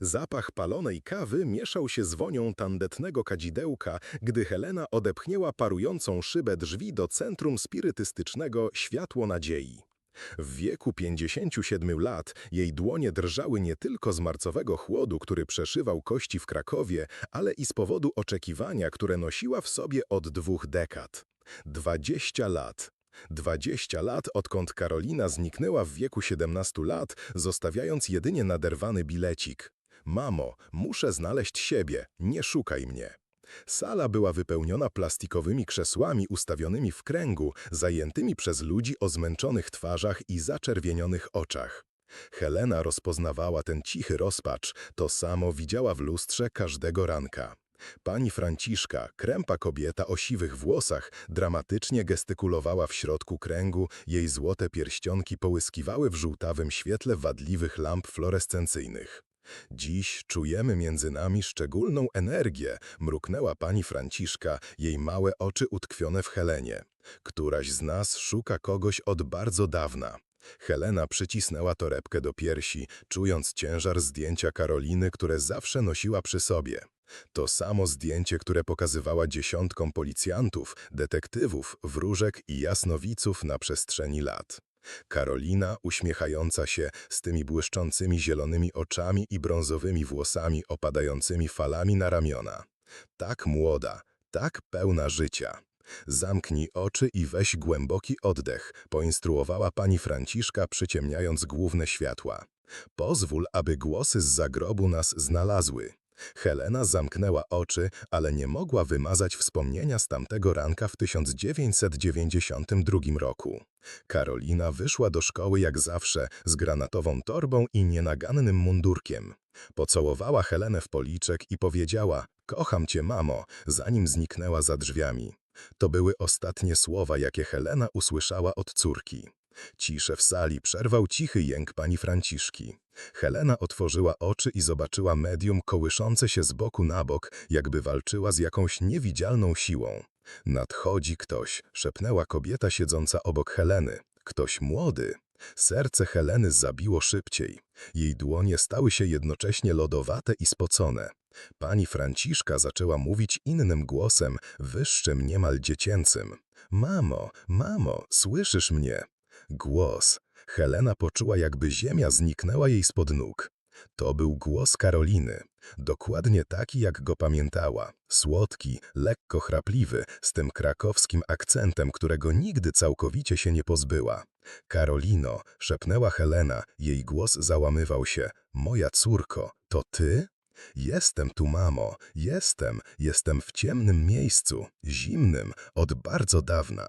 Zapach palonej kawy mieszał się z wonią tandetnego kadzidełka, gdy Helena odepchnięła parującą szybę drzwi do centrum spirytystycznego Światło Nadziei. W wieku 57 lat jej dłonie drżały nie tylko z marcowego chłodu, który przeszywał kości w Krakowie, ale i z powodu oczekiwania, które nosiła w sobie od dwóch dekad. 20 lat. 20 lat, odkąd Karolina zniknęła w wieku 17 lat, zostawiając jedynie naderwany bilecik. Mamo, muszę znaleźć siebie, nie szukaj mnie. Sala była wypełniona plastikowymi krzesłami ustawionymi w kręgu, zajętymi przez ludzi o zmęczonych twarzach i zaczerwienionych oczach. Helena rozpoznawała ten cichy rozpacz, to samo widziała w lustrze każdego ranka. Pani Franciszka, krępa kobieta o siwych włosach, dramatycznie gestykulowała w środku kręgu, jej złote pierścionki połyskiwały w żółtawym świetle wadliwych lamp fluorescencyjnych. Dziś czujemy między nami szczególną energię, mruknęła pani Franciszka, jej małe oczy utkwione w Helenie. Któraś z nas szuka kogoś od bardzo dawna. Helena przycisnęła torebkę do piersi, czując ciężar zdjęcia Karoliny, które zawsze nosiła przy sobie. To samo zdjęcie, które pokazywała dziesiątkom policjantów, detektywów, wróżek i jasnowiców na przestrzeni lat. Karolina, uśmiechająca się, z tymi błyszczącymi zielonymi oczami i brązowymi włosami opadającymi falami na ramiona. Tak młoda, tak pełna życia. Zamknij oczy i weź głęboki oddech, poinstruowała pani Franciszka, przyciemniając główne światła. Pozwól, aby głosy z zagrobu nas znalazły. Helena zamknęła oczy, ale nie mogła wymazać wspomnienia z tamtego ranka w 1992 roku. Karolina wyszła do szkoły jak zawsze z granatową torbą i nienagannym mundurkiem. Pocałowała Helenę w policzek i powiedziała: Kocham cię, mamo, zanim zniknęła za drzwiami. To były ostatnie słowa, jakie Helena usłyszała od córki. Ciszę w sali przerwał cichy jęk pani Franciszki. Helena otworzyła oczy i zobaczyła medium kołyszące się z boku na bok, jakby walczyła z jakąś niewidzialną siłą. Nadchodzi ktoś, szepnęła kobieta siedząca obok Heleny. Ktoś młody. Serce Heleny zabiło szybciej. Jej dłonie stały się jednocześnie lodowate i spocone. Pani Franciszka zaczęła mówić innym głosem, wyższym niemal dziecięcym. Mamo, mamo, słyszysz mnie? Głos. Helena poczuła, jakby ziemia zniknęła jej spod nóg. To był głos Karoliny. Dokładnie taki, jak go pamiętała. Słodki, lekko chrapliwy, z tym krakowskim akcentem, którego nigdy całkowicie się nie pozbyła. Karolino, szepnęła Helena, jej głos załamywał się. Moja córko, to ty? Jestem tu, mamo, jestem, jestem w ciemnym miejscu, zimnym, od bardzo dawna.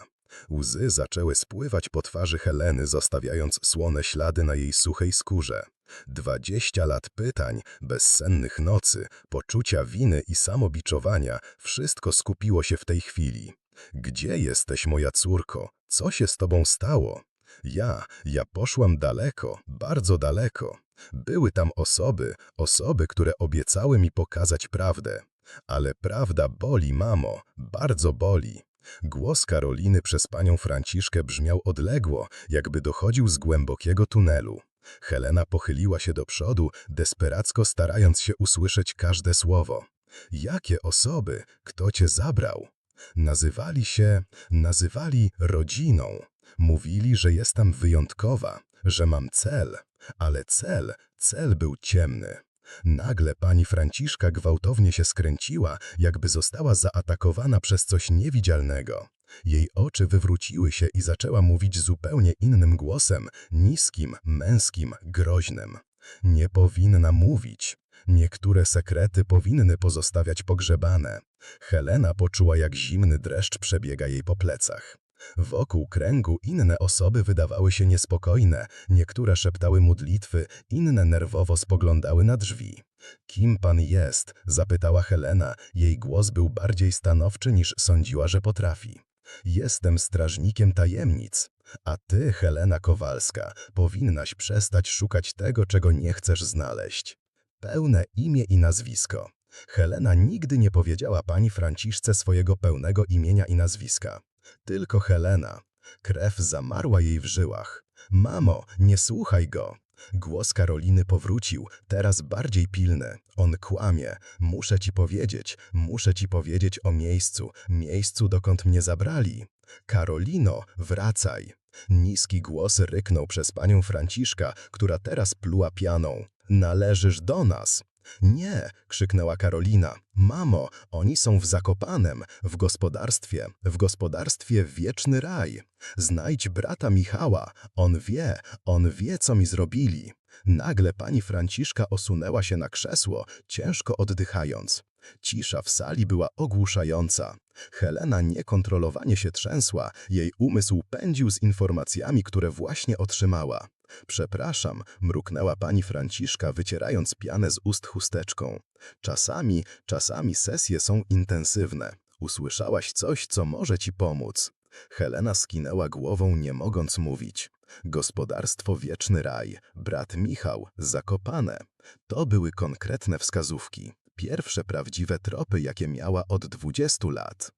Łzy zaczęły spływać po twarzy Heleny, zostawiając słone ślady na jej suchej skórze. Dwadzieścia lat pytań, bezsennych nocy, poczucia winy i samobiczowania, wszystko skupiło się w tej chwili. Gdzie jesteś, moja córko? Co się z tobą stało? Ja, ja poszłam daleko, bardzo daleko. Były tam osoby, osoby, które obiecały mi pokazać prawdę. Ale prawda boli, mamo, bardzo boli. Głos Karoliny przez panią Franciszkę brzmiał odległo, jakby dochodził z głębokiego tunelu. Helena pochyliła się do przodu, desperacko starając się usłyszeć każde słowo. Jakie osoby? Kto cię zabrał? Nazywali się, nazywali rodziną. Mówili, że jestem wyjątkowa, że mam cel, ale cel, cel był ciemny. Nagle pani Franciszka gwałtownie się skręciła, jakby została zaatakowana przez coś niewidzialnego. Jej oczy wywróciły się i zaczęła mówić zupełnie innym głosem, niskim, męskim, groźnym. Nie powinna mówić. Niektóre sekrety powinny pozostawiać pogrzebane. Helena poczuła, jak zimny dreszcz przebiega jej po plecach. Wokół kręgu inne osoby wydawały się niespokojne, niektóre szeptały modlitwy, inne nerwowo spoglądały na drzwi. Kim pan jest? zapytała Helena. Jej głos był bardziej stanowczy niż sądziła, że potrafi. Jestem strażnikiem tajemnic. A ty, Helena Kowalska, powinnaś przestać szukać tego, czego nie chcesz znaleźć. Pełne imię i nazwisko. Helena nigdy nie powiedziała pani Franciszce swojego pełnego imienia i nazwiska. Tylko Helena. Krew zamarła jej w żyłach. Mamo, nie słuchaj go. Głos Karoliny powrócił, teraz bardziej pilny. On kłamie. Muszę ci powiedzieć, muszę ci powiedzieć o miejscu, miejscu, dokąd mnie zabrali. Karolino, wracaj. Niski głos ryknął przez panią Franciszka, która teraz pluła pianą. Należysz do nas. Nie, krzyknęła Karolina. Mamo, oni są w Zakopanem, w gospodarstwie, w gospodarstwie Wieczny Raj. Znajdź brata Michała, on wie, on wie, co mi zrobili. Nagle pani Franciszka osunęła się na krzesło, ciężko oddychając. Cisza w sali była ogłuszająca. Helena niekontrolowanie się trzęsła, jej umysł pędził z informacjami, które właśnie otrzymała. Przepraszam, mruknęła pani Franciszka, wycierając pianę z ust chusteczką. Czasami, czasami sesje są intensywne. Usłyszałaś coś, co może ci pomóc. Helena skinęła głową, nie mogąc mówić. Gospodarstwo Wieczny Raj, brat Michał, Zakopane. To były konkretne wskazówki. Pierwsze prawdziwe tropy, jakie miała od 20 lat.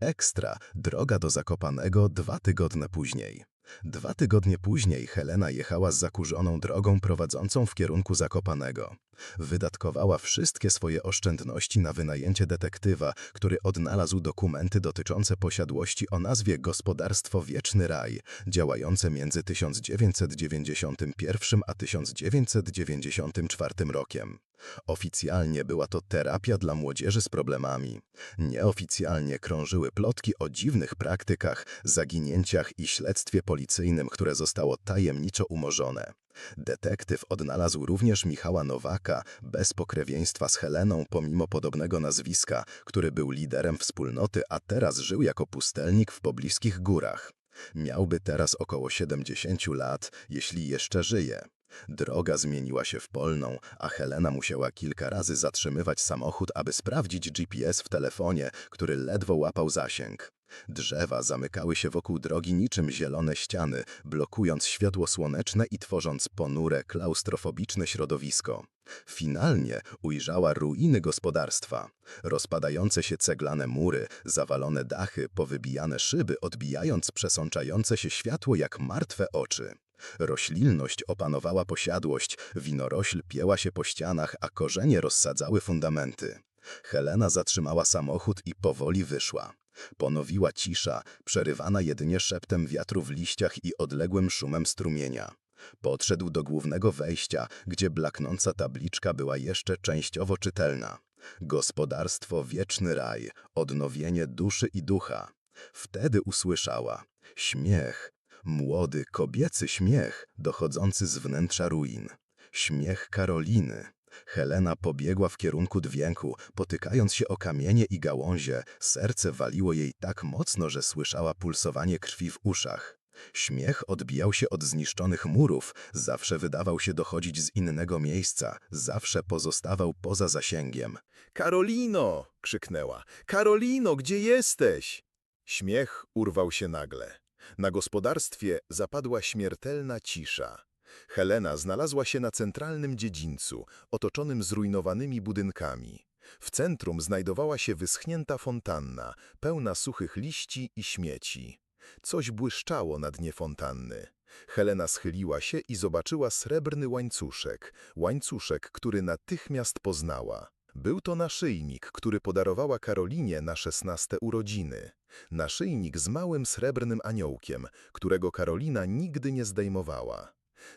Ekstra, droga do Zakopanego dwa tygodnie później. Dwa tygodnie później Helena jechała z zakurzoną drogą prowadzącą w kierunku Zakopanego. Wydatkowała wszystkie swoje oszczędności na wynajęcie detektywa, który odnalazł dokumenty dotyczące posiadłości o nazwie Gospodarstwo Wieczny Raj, działające między 1991 a 1994 rokiem. Oficjalnie była to terapia dla młodzieży z problemami. Nieoficjalnie krążyły plotki o dziwnych praktykach, zaginięciach i śledztwie policyjnym, które zostało tajemniczo umorzone. Detektyw odnalazł również Michała Nowaka, bez pokrewieństwa z Heleną pomimo podobnego nazwiska, który był liderem wspólnoty, a teraz żył jako pustelnik w pobliskich górach. Miałby teraz około 70 lat, jeśli jeszcze żyje. Droga zmieniła się w polną, a Helena musiała kilka razy zatrzymywać samochód, aby sprawdzić GPS w telefonie, który ledwo łapał zasięg. Drzewa zamykały się wokół drogi niczym zielone ściany, blokując światło słoneczne i tworząc ponure, klaustrofobiczne środowisko. Finalnie ujrzała ruiny gospodarstwa. Rozpadające się ceglane mury, zawalone dachy, powybijane szyby, odbijając przesączające się światło jak martwe oczy. Roślinność opanowała posiadłość, winorośl pieła się po ścianach, a korzenie rozsadzały fundamenty. Helena zatrzymała samochód i powoli wyszła. Ponowiła cisza, przerywana jedynie szeptem wiatru w liściach i odległym szumem strumienia. Podszedł do głównego wejścia, gdzie blaknąca tabliczka była jeszcze częściowo czytelna. Gospodarstwo Wieczny Raj, odnowienie duszy i ducha. Wtedy usłyszała śmiech, młody, kobiecy śmiech dochodzący z wnętrza ruin. Śmiech Karoliny. Helena pobiegła w kierunku dźwięku, potykając się o kamienie i gałązie. Serce waliło jej tak mocno, że słyszała pulsowanie krwi w uszach. Śmiech odbijał się od zniszczonych murów, zawsze wydawał się dochodzić z innego miejsca, zawsze pozostawał poza zasięgiem. Karolino! krzyknęła. Karolino, gdzie jesteś? Śmiech urwał się nagle. Na gospodarstwie zapadła śmiertelna cisza. Helena znalazła się na centralnym dziedzińcu, otoczonym zrujnowanymi budynkami. W centrum znajdowała się wyschnięta fontanna, pełna suchych liści i śmieci. Coś błyszczało na dnie fontanny. Helena schyliła się i zobaczyła srebrny łańcuszek, łańcuszek, który natychmiast poznała. Był to naszyjnik, który podarowała Karolinie na szesnaste urodziny. Naszyjnik z małym srebrnym aniołkiem, którego Karolina nigdy nie zdejmowała.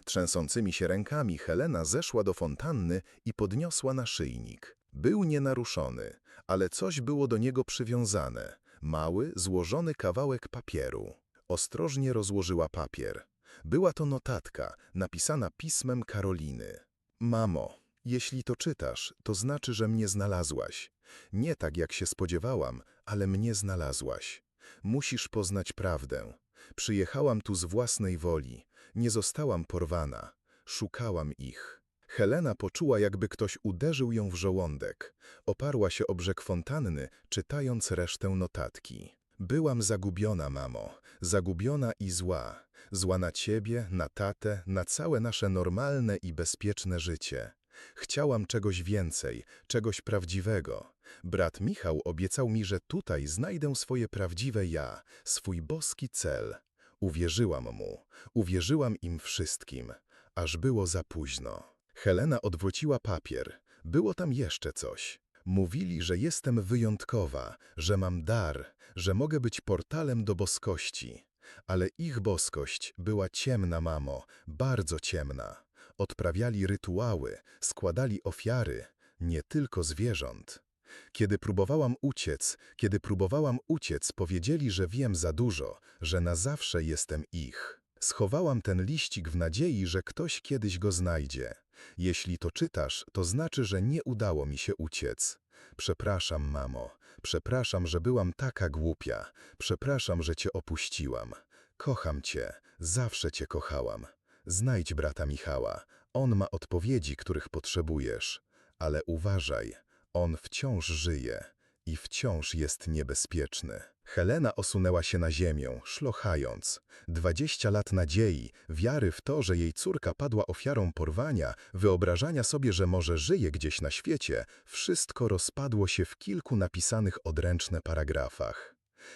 Trzęsącymi się rękami Helena zeszła do fontanny i podniosła naszyjnik. Był nienaruszony, ale coś było do niego przywiązane. Mały, złożony kawałek papieru. Ostrożnie rozłożyła papier. Była to notatka, napisana pismem Karoliny. Mamo, jeśli to czytasz, to znaczy, że mnie znalazłaś. Nie tak, jak się spodziewałam, ale mnie znalazłaś. Musisz poznać prawdę. Przyjechałam tu z własnej woli. Nie zostałam porwana. Szukałam ich. Helena poczuła, jakby ktoś uderzył ją w żołądek. Oparła się o brzeg fontanny, czytając resztę notatki. Byłam zagubiona, mamo. Zagubiona i zła. Zła na ciebie, na tatę, na całe nasze normalne i bezpieczne życie. Chciałam czegoś więcej, czegoś prawdziwego. Brat Michał obiecał mi, że tutaj znajdę swoje prawdziwe ja, swój boski cel. Uwierzyłam mu, uwierzyłam im wszystkim, aż było za późno. Helena odwróciła papier. Było tam jeszcze coś. Mówili, że jestem wyjątkowa, że mam dar, że mogę być portalem do boskości. Ale ich boskość była ciemna, mamo, bardzo ciemna. Odprawiali rytuały, składali ofiary, nie tylko zwierząt. Kiedy próbowałam uciec, kiedy próbowałam uciec, powiedzieli, że wiem za dużo, że na zawsze jestem ich. Schowałam ten liścik w nadziei, że ktoś kiedyś go znajdzie. Jeśli to czytasz, to znaczy, że nie udało mi się uciec. Przepraszam, mamo. Przepraszam, że byłam taka głupia. Przepraszam, że cię opuściłam. Kocham cię. Zawsze cię kochałam. Znajdź brata Michała. On ma odpowiedzi, których potrzebujesz. Ale uważaj, on wciąż żyje i wciąż jest niebezpieczny. Helena osunęła się na ziemię, szlochając. Dwadzieścia lat nadziei, wiary w to, że jej córka padła ofiarą porwania, wyobrażania sobie, że może żyje gdzieś na świecie, wszystko rozpadło się w kilku napisanych odręczne paragrafach.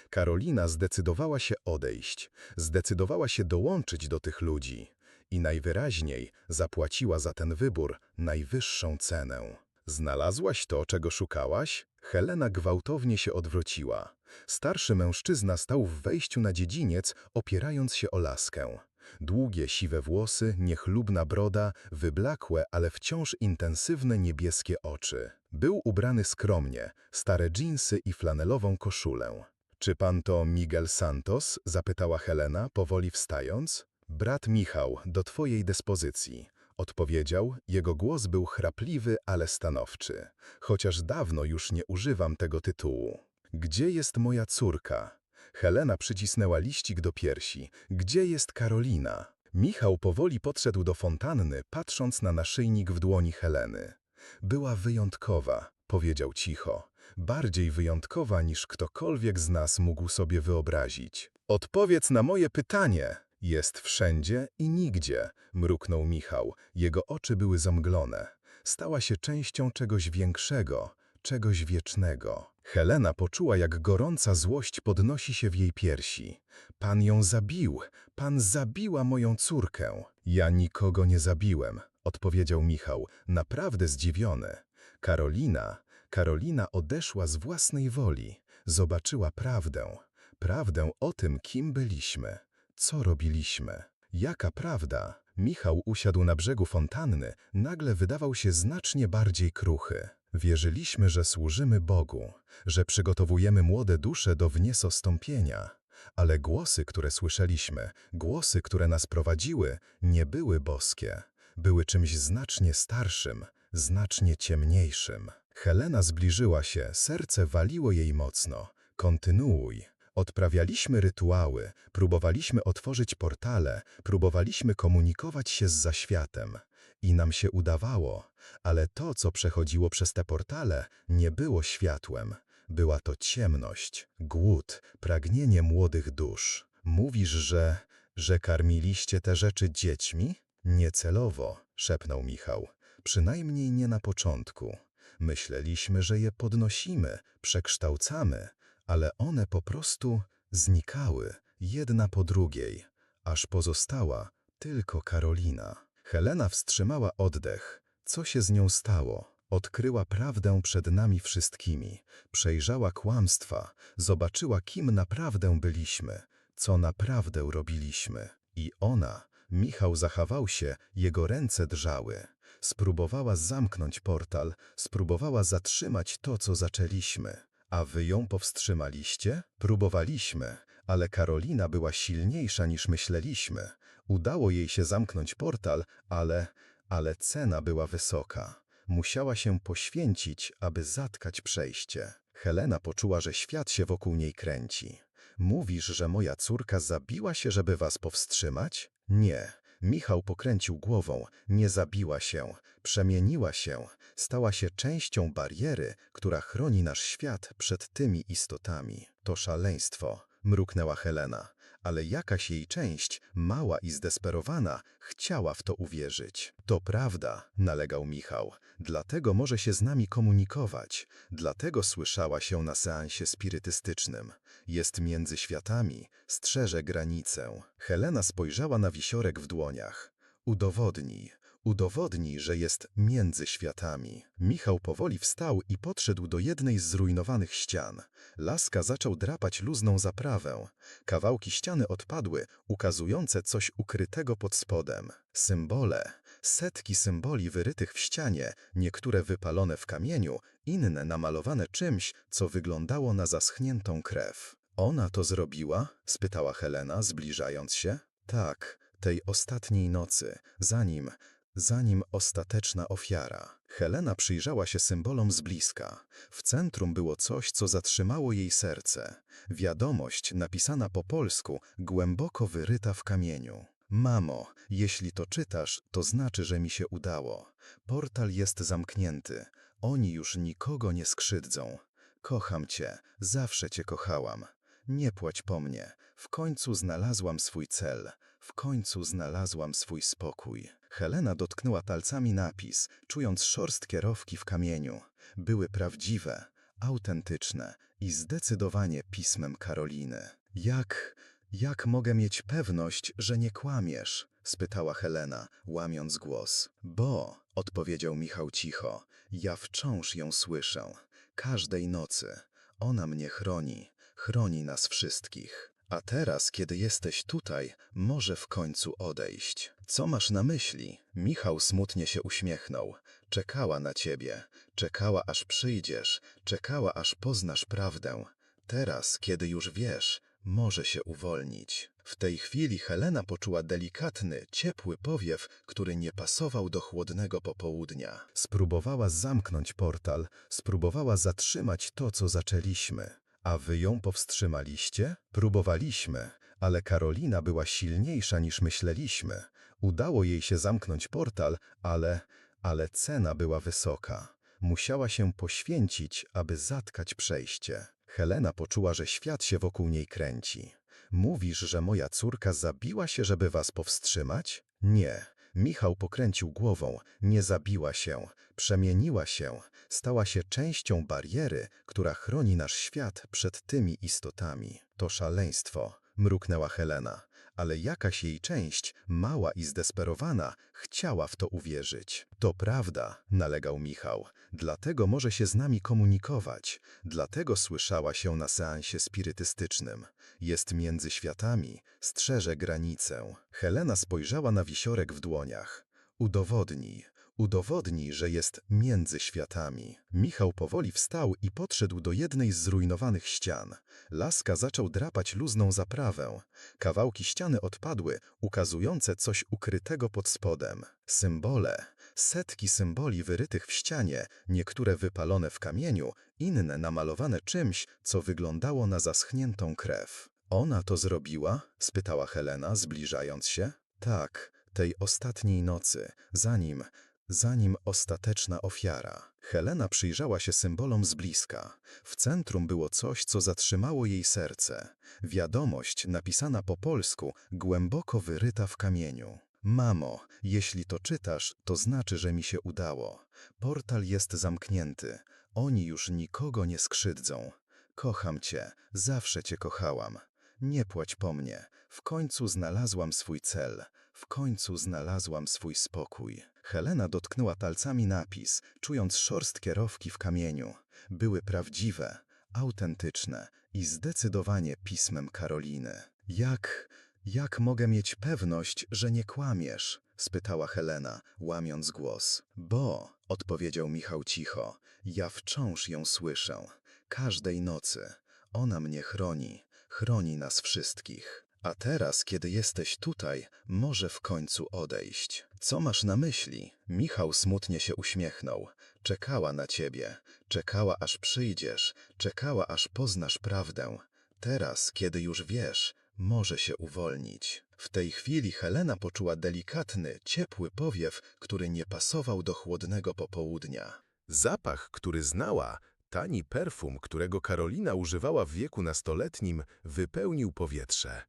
Karolina zdecydowała się odejść, zdecydowała się dołączyć do tych ludzi i najwyraźniej zapłaciła za ten wybór najwyższą cenę. Znalazłaś to, czego szukałaś? Helena gwałtownie się odwróciła. Starszy mężczyzna stał w wejściu na dziedziniec, opierając się o laskę. Długie, siwe włosy, niechlubna broda, wyblakłe, ale wciąż intensywne niebieskie oczy. Był ubrany skromnie, stare dżinsy i flanelową koszulę. Czy pan to Miguel Santos? zapytała Helena, powoli wstając. Brat Michał, do twojej dyspozycji. Odpowiedział, jego głos był chrapliwy, ale stanowczy, chociaż dawno już nie używam tego tytułu. Gdzie jest moja córka? Helena przycisnęła liścik do piersi. Gdzie jest Karolina? Michał powoli podszedł do fontanny, patrząc na naszyjnik w dłoni Heleny. Była wyjątkowa, powiedział cicho. Bardziej wyjątkowa niż ktokolwiek z nas mógł sobie wyobrazić. Odpowiedz na moje pytanie! Jest wszędzie i nigdzie, mruknął Michał. Jego oczy były zamglone. Stała się częścią czegoś większego, czegoś wiecznego. Helena poczuła, jak gorąca złość podnosi się w jej piersi. Pan ją zabił, pan zabiła moją córkę. Ja nikogo nie zabiłem, odpowiedział Michał, naprawdę zdziwiony. Karolina, Karolina odeszła z własnej woli, zobaczyła prawdę, prawdę o tym, kim byliśmy. Co robiliśmy? Jaka prawda? Michał usiadł na brzegu fontanny, nagle wydawał się znacznie bardziej kruchy. Wierzyliśmy, że służymy Bogu, że przygotowujemy młode dusze do wniesostąpienia. Ale głosy, które słyszeliśmy, głosy, które nas prowadziły, nie były boskie. Były czymś znacznie starszym, znacznie ciemniejszym. Helena zbliżyła się, serce waliło jej mocno. Kontynuuj. Odprawialiśmy rytuały, próbowaliśmy otworzyć portale, próbowaliśmy komunikować się z zaświatem. I nam się udawało, ale to, co przechodziło przez te portale, nie było światłem. Była to ciemność, głód, pragnienie młodych dusz. Mówisz, że, że karmiliście te rzeczy dziećmi? Niecelowo, szepnął Michał. Przynajmniej nie na początku. Myśleliśmy, że je podnosimy, przekształcamy, ale one po prostu znikały, jedna po drugiej, aż pozostała tylko Karolina. Helena wstrzymała oddech. Co się z nią stało? Odkryła prawdę przed nami wszystkimi, przejrzała kłamstwa, zobaczyła, kim naprawdę byliśmy, co naprawdę robiliśmy. I ona, Michał zachował się, jego ręce drżały. Spróbowała zamknąć portal, spróbowała zatrzymać to, co zaczęliśmy. A wy ją powstrzymaliście? Próbowaliśmy, ale Karolina była silniejsza niż myśleliśmy. Udało jej się zamknąć portal, ale, ale cena była wysoka. Musiała się poświęcić, aby zatkać przejście. Helena poczuła, że świat się wokół niej kręci. Mówisz, że moja córka zabiła się, żeby was powstrzymać? Nie. Michał pokręcił głową, nie zabiła się, przemieniła się, stała się częścią bariery, która chroni nasz świat przed tymi istotami. To szaleństwo, mruknęła Helena, ale jakaś jej część, mała i zdesperowana, chciała w to uwierzyć. To prawda, nalegał Michał, dlatego może się z nami komunikować, dlatego słyszała się na seansie spirytystycznym. Jest między światami, strzeże granicę. Helena spojrzała na wisiorek w dłoniach. Udowodnij, udowodnij, że jest między światami. Michał powoli wstał i podszedł do jednej z zrujnowanych ścian. Laska zaczął drapać luzną zaprawę. Kawałki ściany odpadły, ukazujące coś ukrytego pod spodem. Symbole, setki symboli wyrytych w ścianie, niektóre wypalone w kamieniu, inne namalowane czymś, co wyglądało na zaschniętą krew. Ona to zrobiła? spytała Helena, zbliżając się. Tak, tej ostatniej nocy, zanim, zanim ostateczna ofiara. Helena przyjrzała się symbolom z bliska. W centrum było coś, co zatrzymało jej serce. Wiadomość napisana po polsku, głęboko wyryta w kamieniu. Mamo, jeśli to czytasz, to znaczy, że mi się udało. Portal jest zamknięty. Oni już nikogo nie skrzywdzą. Kocham cię, zawsze cię kochałam. Nie płać po mnie. W końcu znalazłam swój cel. W końcu znalazłam swój spokój. Helena dotknęła palcami napis, czując szorstkie rowki w kamieniu. Były prawdziwe, autentyczne i zdecydowanie pismem Karoliny. Jak, jak mogę mieć pewność, że nie kłamiesz? spytała Helena, łamiąc głos. Bo, odpowiedział Michał cicho, ja wciąż ją słyszę. Każdej nocy. Ona mnie chroni, chroni nas wszystkich. A teraz, kiedy jesteś tutaj, może w końcu odejść. Co masz na myśli? Michał smutnie się uśmiechnął. Czekała na ciebie, czekała aż przyjdziesz, czekała aż poznasz prawdę. Teraz, kiedy już wiesz, może się uwolnić. W tej chwili Helena poczuła delikatny, ciepły powiew, który nie pasował do chłodnego popołudnia. Spróbowała zamknąć portal, spróbowała zatrzymać to, co zaczęliśmy. A wy ją powstrzymaliście? Próbowaliśmy, ale Karolina była silniejsza niż myśleliśmy. Udało jej się zamknąć portal, ale, ale cena była wysoka. Musiała się poświęcić, aby zatkać przejście. Helena poczuła, że świat się wokół niej kręci. Mówisz, że moja córka zabiła się, żeby was powstrzymać? Nie. Michał pokręcił głową. Nie zabiła się. Przemieniła się. Stała się częścią bariery, która chroni nasz świat przed tymi istotami. To szaleństwo, mruknęła Helena. Ale jakaś jej część, mała i zdesperowana, chciała w to uwierzyć. To prawda, nalegał Michał. Dlatego może się z nami komunikować. Dlatego słyszała się na seansie spirytystycznym. Jest między światami, strzeże granicę. Helena spojrzała na wisiorek w dłoniach. Udowodnij, udowodnij, że jest między światami. Michał powoli wstał i podszedł do jednej z zrujnowanych ścian. Laska zaczął drapać luzną zaprawę. Kawałki ściany odpadły, ukazujące coś ukrytego pod spodem. Symbole, setki symboli wyrytych w ścianie, niektóre wypalone w kamieniu, inne namalowane czymś, co wyglądało na zaschniętą krew. Ona to zrobiła? spytała Helena, zbliżając się. Tak, tej ostatniej nocy, zanim, zanim ostateczna ofiara. Helena przyjrzała się symbolom z bliska. W centrum było coś, co zatrzymało jej serce. Wiadomość napisana po polsku, głęboko wyryta w kamieniu. Mamo, jeśli to czytasz, to znaczy, że mi się udało. Portal jest zamknięty. Oni już nikogo nie skrzywdzą. Kocham cię, zawsze cię kochałam. Nie płać po mnie. W końcu znalazłam swój cel. W końcu znalazłam swój spokój. Helena dotknęła palcami napis, czując szorstkie rowki w kamieniu. Były prawdziwe, autentyczne i zdecydowanie pismem Karoliny. Jak, jak mogę mieć pewność, że nie kłamiesz? spytała Helena, łamiąc głos. Bo, odpowiedział Michał cicho, ja wciąż ją słyszę. Każdej nocy. Ona mnie chroni, chroni nas wszystkich. A teraz, kiedy jesteś tutaj, może w końcu odejść. Co masz na myśli? Michał smutnie się uśmiechnął. Czekała na ciebie, czekała aż przyjdziesz, czekała aż poznasz prawdę. Teraz, kiedy już wiesz, może się uwolnić. W tej chwili Helena poczuła delikatny, ciepły powiew, który nie pasował do chłodnego popołudnia. Zapach, który znała, tani perfum, którego Karolina używała w wieku nastoletnim, wypełnił powietrze.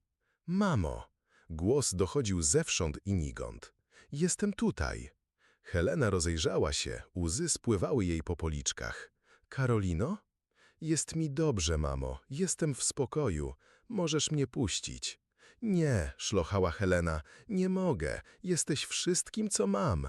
Mamo! Głos dochodził zewsząd i nigąd. Jestem tutaj. Helena rozejrzała się, łzy spływały jej po policzkach. Karolino? Jest mi dobrze, mamo. Jestem w spokoju. Możesz mnie puścić. Nie, szlochała Helena, nie mogę, jesteś wszystkim, co mam.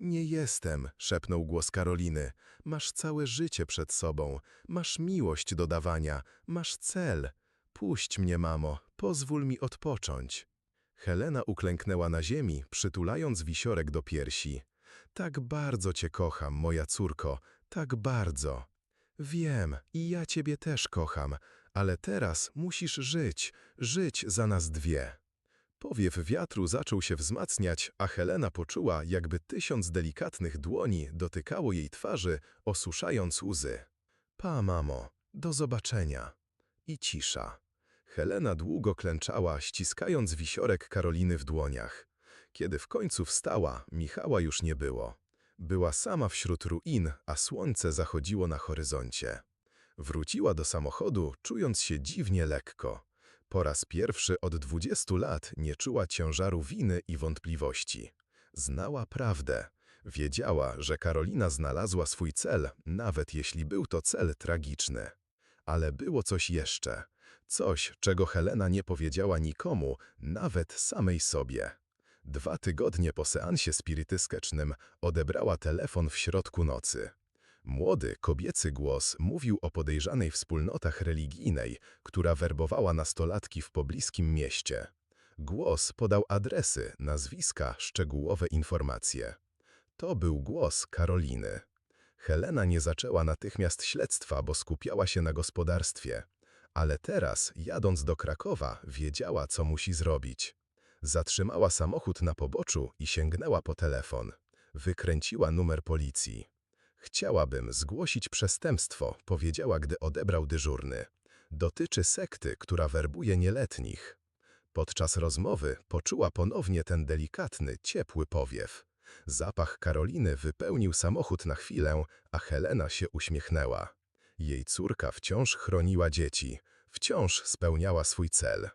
Nie jestem, szepnął głos Karoliny. Masz całe życie przed sobą, masz miłość do dawania, masz cel. Puść mnie, mamo, pozwól mi odpocząć. Helena uklęknęła na ziemi, przytulając wisiorek do piersi. Tak bardzo cię kocham, moja córko, tak bardzo. Wiem, i ja ciebie też kocham, ale teraz musisz żyć, żyć za nas dwie. Powiew wiatru zaczął się wzmacniać, a Helena poczuła, jakby tysiąc delikatnych dłoni dotykało jej twarzy, osuszając łzy. Pa, mamo, do zobaczenia. I cisza. Helena długo klęczała, ściskając wisiorek Karoliny w dłoniach. Kiedy w końcu wstała, Michała już nie było. Była sama wśród ruin, a słońce zachodziło na horyzoncie. Wróciła do samochodu, czując się dziwnie lekko. Po raz pierwszy od dwudziestu lat nie czuła ciężaru winy i wątpliwości. Znała prawdę. Wiedziała, że Karolina znalazła swój cel, nawet jeśli był to cel tragiczny. Ale było coś jeszcze. Coś, czego Helena nie powiedziała nikomu, nawet samej sobie. Dwa tygodnie po seansie spirytyskecznym odebrała telefon w środku nocy. Młody, kobiecy głos mówił o podejrzanej wspólnotach religijnej, która werbowała nastolatki w pobliskim mieście. Głos podał adresy, nazwiska, szczegółowe informacje. To był głos Karoliny. Helena nie zaczęła natychmiast śledztwa, bo skupiała się na gospodarstwie. Ale teraz, jadąc do Krakowa, wiedziała, co musi zrobić. Zatrzymała samochód na poboczu i sięgnęła po telefon. Wykręciła numer policji. Chciałabym zgłosić przestępstwo, powiedziała, gdy odebrał dyżurny. Dotyczy sekty, która werbuje nieletnich. Podczas rozmowy poczuła ponownie ten delikatny, ciepły powiew. Zapach Karoliny wypełnił samochód na chwilę, a Helena się uśmiechnęła. Jej córka wciąż chroniła dzieci, wciąż spełniała swój cel.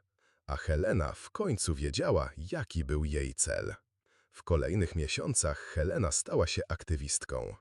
A Helena w końcu wiedziała, jaki był jej cel. W kolejnych miesiącach Helena stała się aktywistką.